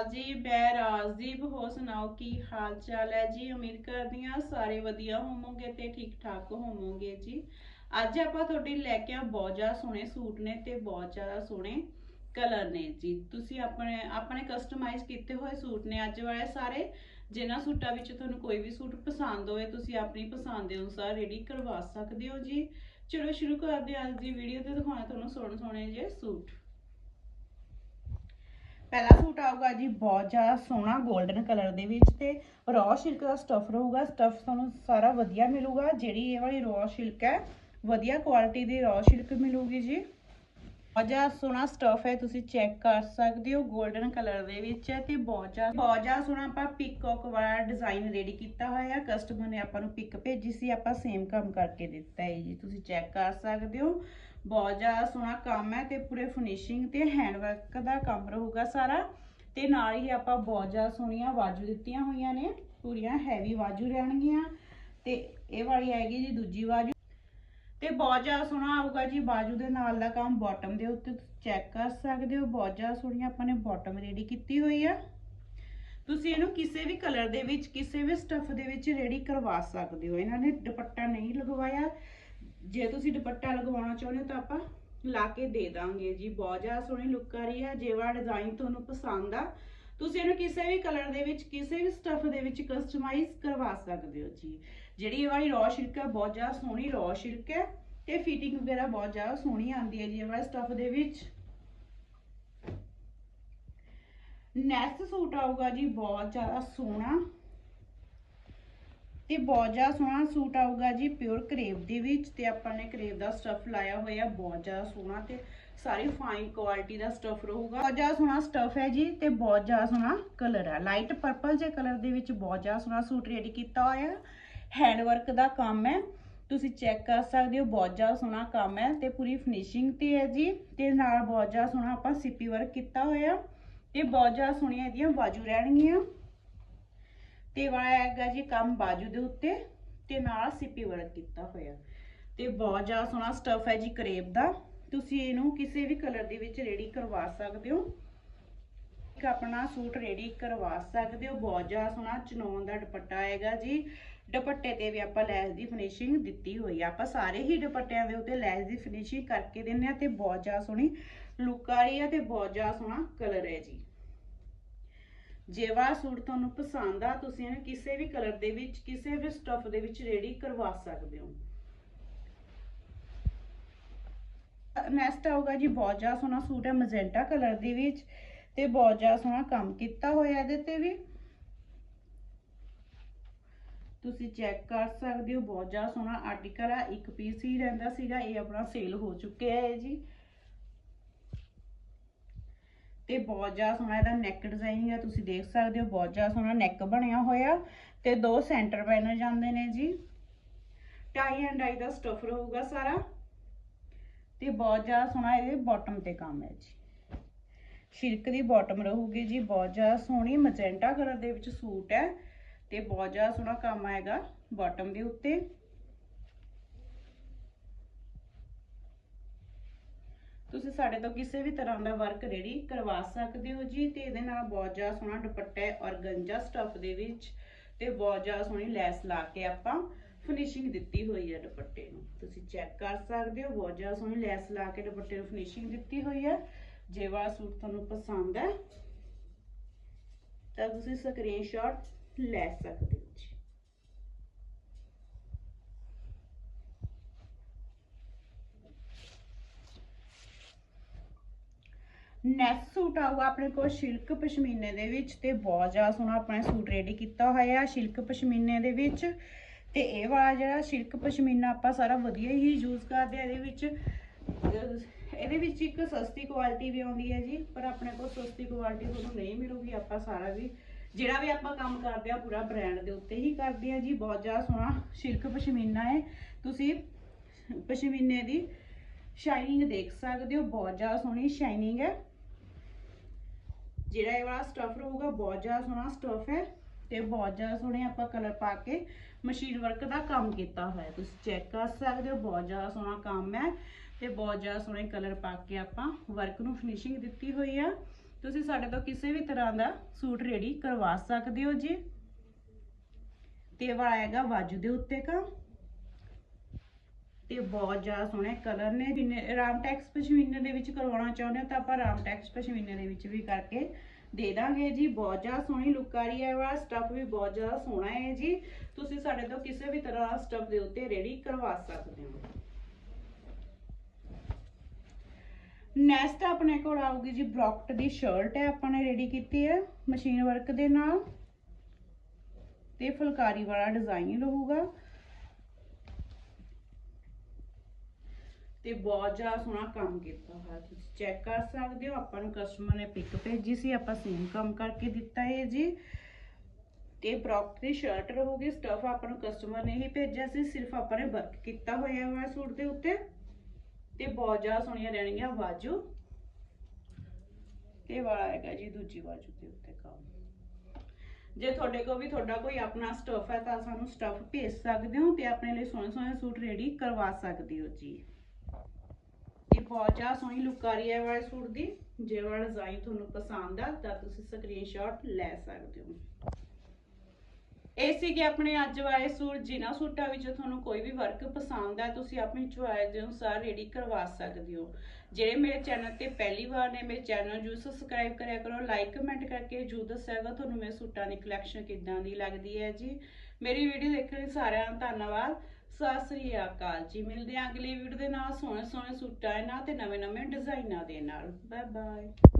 ਅਕਾਲ ਜੀ? ਮੈਂ ਰਾਜਦੀਪ ਹੋ ਸੁਣਾਓ ਕੀ ਹਾਲ ਚਾਲ ਹੈ ਜੀ? ਉਮੀਦ ਕਰਦੀ ਹਾਂ ਸਾਰੇ ਵਧੀਆ ਹੋਵੋਗੇ ਤੇ ਠੀਕ ਠਾਕ ਹੋਵੋਗੇ ਜੀ। ਅੱਜ ਆਪਾਂ ਤੁਹਾਡੇ ਲੈ ਕੇ ਆ ਬਹੁਤ ਜ਼ਿਆਦਾ ਸੋਹਣੇ ਸੂਟ ਨੇ ਤੇ ਬਹੁਤ ਜ਼ਿਆਦਾ ਸੋਹਣੇ ਕਲਰ ਨੇ ਜੀ। ਤੁਸੀਂ ਆਪਣੇ ਆਪਣੇ ਕਸਟਮਾਈਜ਼ ਕੀਤੇ ਹੋਏ ਸੂਟ ਨੇ ਅੱਜ ਵਾਲੇ ਸਾਰੇ। ਜਿਨ੍ਹਾਂ ਸੂਟਾਂ ਵਿੱਚ ਤੁਹਾਨੂੰ ਕੋਈ ਵੀ ਸੂਟ ਪਸੰਦ ਹੋਵੇ, ਤੁਸੀਂ ਆਪਣੀ ਪਸੰਦ ਦੇ ਅਨੁਸਾਰ ਰੈਡੀ ਕਰਵਾ ਸਕਦੇ ਹੋ ਜੀ। ਚਲੋ ਸ਼ੁਰੂ ਕਰਦੇ ਹਾਂ ਅੱਜ ਦੀ ਵੀਡੀਓ ਤੇ ਦਿਖਾਉਣਾ ਤੁਹਾਨੂੰ ਸੋਹਣੇ ਸੋਹਣੇ ਜਿਹੇ ਸੂਟ। ਪਹਿਲਾ ਸੂਟ ਆਊਗਾ ਜੀ ਬਹੁਤ ਜ਼ਿਆਦਾ ਸੋਹਣਾ 골ਡਨ ਕਲਰ ਦੇ ਵਿੱਚ ਤੇ ਰॉ ਸਿਲਕ ਦਾ ਸਟਫ ਰਹੂਗਾ ਸਟਫ ਤੁਹਾਨੂੰ ਸਾਰਾ ਵਧੀਆ ਮਿਲੂਗਾ, ਜਿਹੜੀ ਇਹ ਵਾਲੀ ਰॉ ਸਿਲਕ ਹੈ, ਵਧੀਆ ਕੁਆਲਿਟੀ ਦੀ ਰॉ ਸਿਲਕ ਮਿਲੂਗੀ ਜੀ। ਬਹੁਤ ਜ਼ਿਆਦਾ ਸੋਹਣਾ ਸਟਫ ਹੈ, ਤੁਸੀਂ ਚੈੱਕ ਕਰ ਸਕਦੇ ਹੋ 골ਡਨ ਕਲਰ ਦੇ ਵਿੱਚ ਹੈ ਤੇ ਬਹੁਤ ਜ਼ਿਆਦਾ ਬਹੁਤ ਜ਼ਿਆਦਾ ਸੋਹਣਾ ਆਪਾਂ ਪਿਕੌਕ ਵਾਲਾ ਡਿਜ਼ਾਈਨ ਰੈਡੀ ਕੀਤਾ ਹੋਇਆ ਕਸਟਮਰ ਨੇ ਆਪਾਂ ਨੂੰ ਪਿਕ ਭੇਜੀ ਸੀ, ਆਪਾਂ ਸੇਮ ਕੰਮ ਕਰਕੇ ਦਿੱਤਾ ਹੈ ਜੀ, ਤੁਸੀਂ ਚੈੱਕ ਕਰ ਸਕਦੇ ਹੋ। ਬਹੁਤ ਜ਼ਿਆਦਾ ਸੋਹਣਾ ਕੰਮ ਹੈ ਤੇ ਪੂਰੇ ਫਿਨਿਸ਼ਿੰਗ ਤੇ ਹੈਂਡ ਵਰਕ ਦਾ ਕੰਮ ਰਹੂਗਾ ਸਾਰਾ। ਤੇ ਨਾਲ ਹੀ ਆਪਾਂ ਬਹੁਤ ਜ਼ਿਆਦਾ ਸੋਹਣੀਆਂ ਬਾਜੂ ਦਿੱਤੀਆਂ ਹੋਈਆਂ ਨੇ, ਪੂਰੀਆਂ ਹੈਵੀ ਬਾਜੂ ਰਹਿਣਗੀਆਂ। ਤੇ ਇਹ ਵਾਲੀ ਆਏਗੀ ਜੀ ਦੂਜੀ ਬਾਜੂ ਤੇ ਬਹੁਤ ਜ਼ਿਆਦਾ ਸੋਹਣਾ ਆਊਗਾ ਜੀ ਬਾਜੂ ਦੇ ਨਾਲ ਦਾ ਕੰਮ। ਬਾਟਮ ਦੇ ਉੱਤੇ ਚੈੱਕ ਕਰ ਸਕਦੇ ਹੋ, ਬਹੁਤ ਜ਼ਿਆਦਾ ਸੋਹਣੀ ਆਪਾਂ ਨੇ ਬਾਟਮ ਰੈਡੀ ਕੀਤੀ ਹੋਈ ਆ। ਤੁਸੀਂ ਇਹਨੂੰ ਕਿਸੇ ਵੀ ਕਲਰ ਦੇ ਵਿੱਚ, ਕਿਸੇ ਵੀ ਸਟਫ ਦੇ ਵਿੱਚ ਰੈਡੀ ਕਰਵਾ ਸਕਦੇ ਹੋ। ਇਹਨਾਂ ਨੇ ਦੁਪੱਟਾ ਨਹੀਂ ਲਗਵਾਇਆ। ਜੇ ਤੁਸੀਂ ਦੁਪੱਟਾ ਲਗਵਾਉਣਾ ਚਾਹੁੰਦੇ ਹੋ ਤਾਂ ਆਪਾਂ ਲਾ ਕੇ ਦੇ ਦਾਂਗੇ ਜੀ। ਬਹੁਤ ਜ਼ਿਆਦਾ ਸੋਹਣੀ ਲੁੱਕ ਆ ਰਹੀ ਹੈ। ਜੇ ਡਿਜ਼ਾਈਨ ਤੁਹਾਨੂੰ ਪਸੰਦ ਆ, ਤੁਸੀਂ ਇਹਨੂੰ ਕਿਸੇ ਵੀ ਕਲਰ ਦੇ ਵਿੱਚ, ਕਿਸੇ ਵੀ ਸਟਫ ਦੇ ਵਿੱਚ ਕਸਟਮਾਈਜ਼ ਕਰਵਾ ਸਕਦੇ ਹੋ ਜੀ। ਜਿਹੜੀ ਇਹ ਵਾਲੀ ਰॉ ਸ਼ਿਲਕ ਹੈ ਬਹੁਤ ਜ਼ਿਆਦਾ ਸੋਹਣੀ ਰॉ ਸ਼ਿਲਕ ਹੈ ਤੇ ਫਿਟਿੰਗ ਵਗੈਰਾ ਬਹੁਤ ਜ਼ਿਆਦਾ ਸੋਹਣੀ ਆਉਂਦੀ ਹੈ ਜੀ ਇਹ ਵਾਲੇ ਸਟਫ ਦੇ ਵਿੱਚ। ਨੈਕਸਟ ਸੂਟ ਆਊਗਾ ਜੀ, ਬਹੁਤ ਜ਼ਿਆਦਾ ਸੋਹਣਾ ਤੇ ਬਹੁਤ ਜ਼ਿਆਦਾ ਸੋਹਣਾ ਸੂਟ ਆਊਗਾ ਜੀ ਪਿਓਰ ਕਰੇਵ ਦੇ ਵਿੱਚ ਤੇ ਆਪਾਂ ਨੇ ਕਰੇਵ ਦਾ ਸਟਫ ਲਾਇਆ ਹੋਇਆ, ਬਹੁਤ ਜ਼ਿਆਦਾ ਸੋਹਣਾ ਤੇ ਸਾਰੀ ਫਾਈਨ ਕੁਆਲਿਟੀ ਦਾ ਸਟਫ ਰਹੂਗਾ। ਬਹੁਤ ਜ਼ਿਆਦਾ ਸੋਹਣਾ ਸਟਫ ਹੈ ਜੀ ਤੇ ਬਹੁਤ ਜ਼ਿਆਦਾ ਸੋਹਣਾ ਕਲਰ ਹੈ ਲਾਈਟ ਪਰਪਲ ਜੇ ਕਲਰ ਦੇ ਵਿੱਚ ਬਹੁਤ ਜ਼ਿਆਦਾ ਸੋਹਣਾ ਸੂਟ ਰੈਡੀ ਕੀਤਾ ਹੋਇਆ। ਹੈਂਡ ਵਰਕ ਦਾ ਕੰਮ ਹੈ, ਤੁਸੀਂ ਚੈੱਕ ਕਰ ਸਕਦੇ ਹੋ, ਬਹੁਤ ਜ਼ਿਆਦਾ ਸੋਹਣਾ ਕੰਮ ਹੈ ਤੇ ਪੂਰੀ ਫਿਨਿਸ਼ਿੰਗ ਤੇ ਹੈ ਜੀ ਤੇ ਨਾਲ ਬਹੁਤ ਜ਼ਿਆਦਾ ਸੋਹਣਾ ਆਪਾਂ ਸਿੱਪੀ ਵਰਕ ਕੀਤਾ ਹੋਇਆ ਤੇ ਬਹੁਤ ਜ਼ਿਆਦਾ ਸੋਹਣੀਆਂ ਇਹਦੀਆਂ ਬਾਜੂ ਰਹਿਣਗੀਆਂ। ਤੇ ਵਾਲਾ ਹੈਗਾ ਜੀ ਕੰਮ ਬਾਜੂ ਦੇ ਉੱਤੇ ਤੇ ਨਾਲ ਸਿੱਪੀ ਵਰਕ ਕੀਤਾ ਹੋਇਆ। ਤੇ ਬਹੁਤ ਜ਼ਿਆਦਾ ਸੋਹਣਾ ਸਟਫ ਹੈ ਜੀ ਕਰੇਬ ਦਾ। ਤੁਸੀਂ ਇਹਨੂੰ ਕਿਸੇ ਵੀ ਕਲਰ ਦੇ ਵਿੱਚ ਰੈਡੀ ਕਰਵਾ ਸਕਦੇ ਹੋ। ਇੱਕ ਆਪਣਾ ਸੂਟ ਰੈਡੀ ਕਰਵਾ ਸਕਦੇ ਹੋ। ਬਹੁਤ ਜ਼ਿਆਦਾ ਸੋਹਣਾ ਚਨੌਨ ਦਾ ਦੁਪੱਟਾ ਆਏਗਾ ਜੀ। ਦੁਪੱਟੇ ਤੇ ਵੀ ਆਪਾਂ ਲੈਸ ਦੀ ਫਿਨਿਸ਼ਿੰਗ ਦਿੱਤੀ ਹੋਈ ਆ। ਆਪਾਂ ਸਾਰੇ ਹੀ ਦੁਪੱਟਿਆਂ ਦੇ ਉੱਤੇ ਲੈਸ ਦੀ ਫਿਨਿਸ਼ਿੰਗ ਕਰਕੇ ਦਿੰਨੇ ਆ ਤੇ ਬਹੁਤ ਜ਼ਿਆਦਾ ਸੋਹਣੀ ਲੁੱਕ ਆ ਰਹੀ ਹੈ ਤੇ ਬਹੁਤ ਜ਼ਿਆਦਾ ਸੋਹਣਾ ਕਲਰ ਹੈ ਜੀ। ਜੇ ਸੂਟ ਤੁਹਾਨੂੰ ਪਸੰਦ ਆ, ਤੁਸੀਂ ਇਹਨੂੰ ਕਿਸੇ ਵੀ ਕਲਰ ਦੇ ਵਿੱਚ, ਕਿਸੇ ਵੀ ਸਟਫ ਦੇ ਵਿੱਚ ਰੈਡੀ ਕਰਵਾ ਸਕਦੇ ਹੋ। ਨੈਕਸਟ ਆਊਗਾ ਜੀ, ਬਹੁਤ ਜ਼ਿਆਦਾ ਸੋਹਣਾ ਸੂਟ ਹੈ ਮੈਜੈਂਟਾ ਕਲਰ ਦੇ ਵਿੱਚ ਤੇ ਬਹੁਤ ਜ਼ਿਆਦਾ ਸੋਹਣਾ ਕੰਮ ਕੀਤਾ ਹੋਇਆ ਇਹਦੇ ਤੇ ਵੀ। ਤੁਸੀਂ ਚੈੱਕ ਕਰ ਸਕਦੇ ਹੋ, ਬਹੁਤ ਜ਼ਿਆਦਾ ਸੋਹਣਾ ਆਰਟੀਕਲ ਆ, ਇੱਕ ਪੀਸ ਹੀ ਰਹਿੰਦਾ ਸੀਗਾ, ਇਹ ਆਪਣਾ ਸੇਲ ਹੋ ਚੁੱਕਿਆ ਹੈ ਜੀ। ਤੇ ਬਹੁਤ ਜ਼ਿਆਦਾ ਸੋਹਣਾ ਇਹਦਾ ਨੈਕ ਡਿਜ਼ਾਈਨ ਹੈ ਤੁਸੀਂ ਦੇਖ ਸਕਦੇ ਹੋ, ਬਹੁਤ ਜ਼ਿਆਦਾ ਸੋਹਣਾ ਨੈਕ ਬਣਿਆ ਹੋਇਆ ਤੇ ਦੋ ਸੈਂਟਰ ਪੈਨਲ ਜਾਂਦੇ ਨੇ ਜੀ। ਟਾਈ ਐਂਡ ਡਾਈ ਦਾ ਸਟਫ ਰਹੂਗਾ ਸਾਰਾ। ਤੇ ਬਹੁਤ ਜ਼ਿਆਦਾ ਸੋਹਣਾ ਇਹਦੇ ਬਾਟਮ ਤੇ ਕੰਮ ਹੈ ਜੀ। ਸ਼ਿਲਕ ਦੀ ਬਾਟਮ ਰਹੂਗੀ ਜੀ, ਬਹੁਤ ਜ਼ਿਆਦਾ ਸੋਹਣੀ ਮਜੈਂਟਾ ਕਲਰ ਦੇ ਵਿੱਚ ਸੂਟ ਹੈ। ਤੇ ਬਹੁਤ ਜ਼ਿਆਦਾ ਸੋਹਣਾ ਕੰਮ ਆਏਗਾ ਬਾਟਮ ਦੇ ਉੱਤੇ। ਤੁਸੀਂ ਸਾਡੇ ਤੋਂ ਕਿਸੇ ਵੀ ਤਰ੍ਹਾਂ ਦਾ ਵਰਕ ਰੈਡੀ ਕਰਵਾ ਸਕਦੇ ਹੋ ਜੀ ਤੇ ਇਹਦੇ ਨਾਲ ਬਹੁਤ ਜ਼ਿਆਦਾ ਸੋਹਣਾ ਦੁਪੱਟਾ ਹੈ ਔਰਗੰਜਾ ਸਟਫ ਦੇ ਵਿੱਚ ਤੇ ਬਹੁਤ ਜ਼ਿਆਦਾ ਸੋਹਣੀ ਲੈਸ ਲਾ ਕੇ ਆਪਾਂ ਫਿਨਿਸ਼ਿੰਗ ਦਿੱਤੀ ਹੋਈ ਹੈ ਦੁਪੱਟੇ ਨੂੰ। ਤੁਸੀਂ ਚੈੱਕ ਕਰ ਸਕਦੇ ਹੋ, ਬਹੁਤ ਜ਼ਿਆਦਾ ਸੋਹਣੀ ਲੈਸ ਲਾ ਕੇ ਦੁਪੱਟੇ ਨੂੰ ਫਿਨਿਸ਼ਿੰਗ ਦਿੱਤੀ ਹੋਈ ਹੈ। ਜੇ ਵਾਲਾ ਸੂਟ ਤੁਹਾਨੂੰ ਪਸੰਦ ਹੈ, ਤਾਂ ਤੁਸੀਂ ਸਕਰੀਨਸ਼ਾਟ ਲੈ ਸਕਦੇ ਹੋ ਜੀ। ਨੈਕਸਟ ਸੂਟ ਆਊਗਾ ਆਪਣੇ ਕੋਲ ਸ਼ਿਲਕ ਪਸ਼ਮੀਨੇ ਦੇ ਵਿੱਚ ਤੇ ਬਹੁਤ ਜ਼ਿਆਦਾ ਸੋਹਣਾ ਆਪਣਾ ਸੂਟ ਰੈਡੀ ਕੀਤਾ ਹੋਇਆ ਸ਼ਿਲਕ ਪਸ਼ਮੀਨੇ ਦੇ ਵਿੱਚ। ਤੇ ਇਹ ਵਾਲਾ ਜਿਹੜਾ ਸ਼ਿਲਕ ਪਸ਼ਮੀਨਾ ਆਪਾਂ ਸਾਰਾ ਵਧੀਆ ਹੀ ਯੂਜ਼ ਕਰਦੇ ਆ ਇਹਦੇ ਵਿੱਚ। ਇਹਦੇ ਵਿੱਚ ਇੱਕ ਸਸਤੀ ਕੁਆਲਿਟੀ ਵੀ ਆਉਂਦੀ ਹੈ ਜੀ, ਪਰ ਆਪਣੇ ਕੋਲ ਸਸਤੀ ਕੁਆਲਿਟੀ ਤੁਹਾਨੂੰ ਨਹੀਂ ਮਿਲੂਗੀ, ਆਪਾਂ ਸਾਰਾ ਵੀ ਜਿਹੜਾ ਵੀ ਆਪਾਂ ਕੰਮ ਕਰਦੇ ਆ ਪੂਰਾ ਬ੍ਰਾਂਡ ਦੇ ਉੱਤੇ ਹੀ ਕਰਦੇ ਆ ਜੀ, ਬਹੁਤ ਜ਼ਿਆਦਾ ਸੋਹਣਾ ਸ਼ਿਲਕ ਪਸ਼ਮੀਨਾ ਹੈ। ਤੁਸੀਂ ਪਸ਼ਮੀਨੇ ਦੀ ਸ਼ਾਈਨਿੰਗ ਦੇਖ ਸਕਦੇ ਹੋ, ਬਹੁਤ ਜ਼ਿਆਦਾ ਸੋਹਣੀ ਸ਼ਾਈਨਿੰਗ ਹੈ। ਜਿਹੜਾ ਇਹ ਵਾਲਾ ਸਟਫ ਰਹੂਗਾ, ਬਹੁਤ ਜ਼ਿਆਦਾ ਸੋਹਣਾ ਸਟਫ ਹੈ ਤੇ ਬਹੁਤ ਜ਼ਿਆਦਾ ਸੋਹਣੇ ਆਪਾਂ ਕਲਰ ਪਾ ਕੇ ਮਸ਼ੀਨ ਵਰਕ ਦਾ ਕੰਮ ਕੀਤਾ ਹੋਇਆ ਤੁਸੀਂ ਚੈੱਕ ਕਰ ਸਕਦੇ ਹੋ, ਬਹੁਤ ਜ਼ਿਆਦਾ ਸੋਹਣਾ ਕੰਮ ਹੈ ਤੇ ਬਹੁਤ ਜ਼ਿਆਦਾ ਸੋਹਣੇ ਕਲਰ ਪਾ ਕੇ ਆਪਾਂ ਵਰਕ ਨੂੰ ਫਿਨਿਸ਼ਿੰਗ ਦਿੱਤੀ ਹੋਈ ਆ। ਤੁਸੀਂ ਸਾਡੇ ਤੋਂ ਕਿਸੇ ਵੀ ਤਰ੍ਹਾਂ ਦਾ ਸੂਟ ਰੈਡੀ ਕਰਵਾ ਸਕਦੇ ਹੋ ਜੀ। ਤੇ ਵਾਲਾ ਹੈਗਾ ਵਾਜੂ ਦੇ ਉੱਤੇ ਕੰਮ। ਤੇ ਬਹੁਤ ਜ਼ਿਆਦਾ ਸੋਹਣੇ ਕਲਰ ਨੇ। ਜਿੰਨੇ ਰਾਮਟੈਕਸ ਪਸ਼ਮੀਨੇ ਦੇ ਵਿੱਚ ਕਰਵਾਉਣਾ ਚਾਹੁੰਦੇ ਹੋ ਤਾਂ ਆਪਾਂ ਰਾਮਟੈਕਸ ਪਸ਼ਮੀਨੇ ਦੇ ਵਿੱਚ ਵੀ ਕਰਕੇ ਦੇ ਦਾਂਗੇ ਜੀ। ਬਹੁਤ ਜ਼ਿਆਦਾ ਸੋਹਣੀ ਲੁੱਕ ਆ ਰਹੀ ਹੈ। ਵਾ ਸਟਫ ਵੀ ਬਹੁਤ ਜ਼ਿਆਦਾ ਸੋਹਣਾ ਹੈ ਜੀ। ਤੁਸੀਂ ਸਾਡੇ ਤੋਂ ਕਿਸੇ ਵੀ ਤਰ੍ਹਾਂ ਦਾ ਦੇ ਉੱਤੇ ਰੈਡੀ ਕਰਵਾ ਸਕਦੇ ਹੋ। ਨੈਕਸਟ ਆਪਣੇ ਕੋਲ ਆਊਗੀ ਜੀ ਬ੍ਰੌਕਟ ਦੀ ਸ਼ਰਟ ਹੈ। ਆਪਾਂ ਨੇ ਰੈਡੀ ਕੀਤੀ ਹੈ ਮਸ਼ੀਨ ਵਰਕ ਦੇ ਨਾਲ। ਤੇ ਫੁਲਕਾਰੀ ਵਾਲਾ ਡਿਜ਼ਾਈਨ ਰਹੂਗਾ। ਤੇ ਬਹੁਤ ਜ਼ਿਆਦਾ ਸੋਹਣਾ ਕੰਮ ਕੀਤਾ ਹੋਇਆ ਤੁਸੀਂ ਚੈੱਕ ਕਰ ਸਕਦੇ ਹੋ, ਆਪਾਂ ਨੂੰ ਕਸਟਮਰ ਨੇ ਪਿਕ ਭੇਜੀ ਸੀ, ਆਪਾਂ ਸੇਮ ਕੰਮ ਕਰਕੇ ਦਿੱਤਾ ਹੈ ਜੀ। ਤੇ ਬ੍ਰੌਕ ਸ਼ਰਟ ਰਹੂਗੀ ਸਟਫ ਆਪਾਂ ਨੂੰ ਕਸਟਮਰ ਨੇ ਹੀ ਭੇਜਿਆ ਸੀ, ਸਿਰਫ ਆਪਾਂ ਨੇ ਵਰਕ ਕੀਤਾ ਹੋਇਆ ਵਾ ਸੂਟ ਦੇ ਉੱਤੇ। ਤੇ ਬਹੁਤ ਜ਼ਿਆਦਾ ਸੋਹਣੀਆਂ ਰਹਿਣਗੀਆਂ ਬਾਜੂ ਤੇ ਵਾਲਾ ਹੈਗਾ ਜੀ ਦੂਜੀ ਬਾਜੂ ਦੇ ਉੱਤੇ ਕੰਮ। ਜੇ ਤੁਹਾਡੇ ਕੋਲ ਵੀ ਤੁਹਾਡਾ ਕੋਈ ਆਪਣਾ ਸਟਫ ਹੈ ਤਾਂ ਸਾਨੂੰ ਸਟਫ ਭੇਜ ਸਕਦੇ ਹੋ ਤੇ ਆਪਣੇ ਲਈ ਸੋਹਣੇ ਸੋਹਣੇ ਸੂਟ ਰੈਡੀ ਕਰਵਾ ਸਕਦੇ ਹੋ ਜੀ। ਬਹੁਤ ਜ਼ਿਆਦਾ ਸੋਹਣੀ ਲੁੱਕ ਆ ਰਹੀ ਹੈ ਵਾਲੇ ਸੂਟ ਦੀ। ਜੇ ਵਾਲਾ ਡਿਜ਼ਾਈਨ ਤੁਹਾਨੂੰ ਪਸੰਦ ਆ, ਤਾਂ ਤੁਸੀਂ ਸਕਰੀਨਸ਼ਾਟ ਲੈ ਸਕਦੇ ਹੋ। ਇਹ ਸੀਗੇ ਆਪਣੇ ਅੱਜ ਵਾਲੇ ਸੂਟ, ਜਿਨ੍ਹਾਂ ਸੂਟਾਂ ਵਿੱਚ ਤੁਹਾਨੂੰ ਕੋਈ ਵੀ ਵਰਕ ਪਸੰਦ ਆ, ਤੁਸੀਂ ਆਪਣੀ ਚੁਆਇਸ ਦੇ ਅਨੁਸਾਰ ਰੈਡੀ ਕਰਵਾ ਸਕਦੇ ਹੋ। ਜਿਹੜੇ ਮੇਰੇ ਚੈਨਲ ਤੇ ਪਹਿਲੀ ਵਾਰ ਨੇ, ਮੇਰੇ ਚੈਨਲ ਨੂੰ ਸਬਸਕ੍ਰਾਈਬ ਕਰਿਆ ਕਰੋ। ਲਾਈਕ ਕਮੈਂਟ ਕਰਕੇ ਜਰੂਰ ਦੱਸਿਆਗਾ ਤੁਹਾਨੂੰ ਮੇਰੇ ਸੂਟਾਂ ਦੀ ਕਲੈਕਸ਼ਨ ਕਿੱਦਾਂ ਦੀ ਲੱਗਦੀ ਹੈ ਜੀ। ਮੇਰੀ ਵੀਡੀਓ ਦੇਖਣ ਲਈ ਸਾਰਿਆਂ ਦਾ ਧੰਨਵਾਦ। ਸਤਿ ਸ੍ਰੀ ਅਕਾਲ ਜੀ। ਮਿਲਦੇ ਹਾਂ ਅਗਲੀ ਵੀਡੀਓ ਦੇ ਨਾਲ। ਸੋਹਣੇ ਸੋਹਣੇ ਸੂਟਾਂ ਦੇ ਨਾਲ ਤੇ ਨਵੇਂ ਨਵੇਂ ਡਿਜ਼ਾਈਨਾਂ ਦੇ ਨਾਲ। Bye bye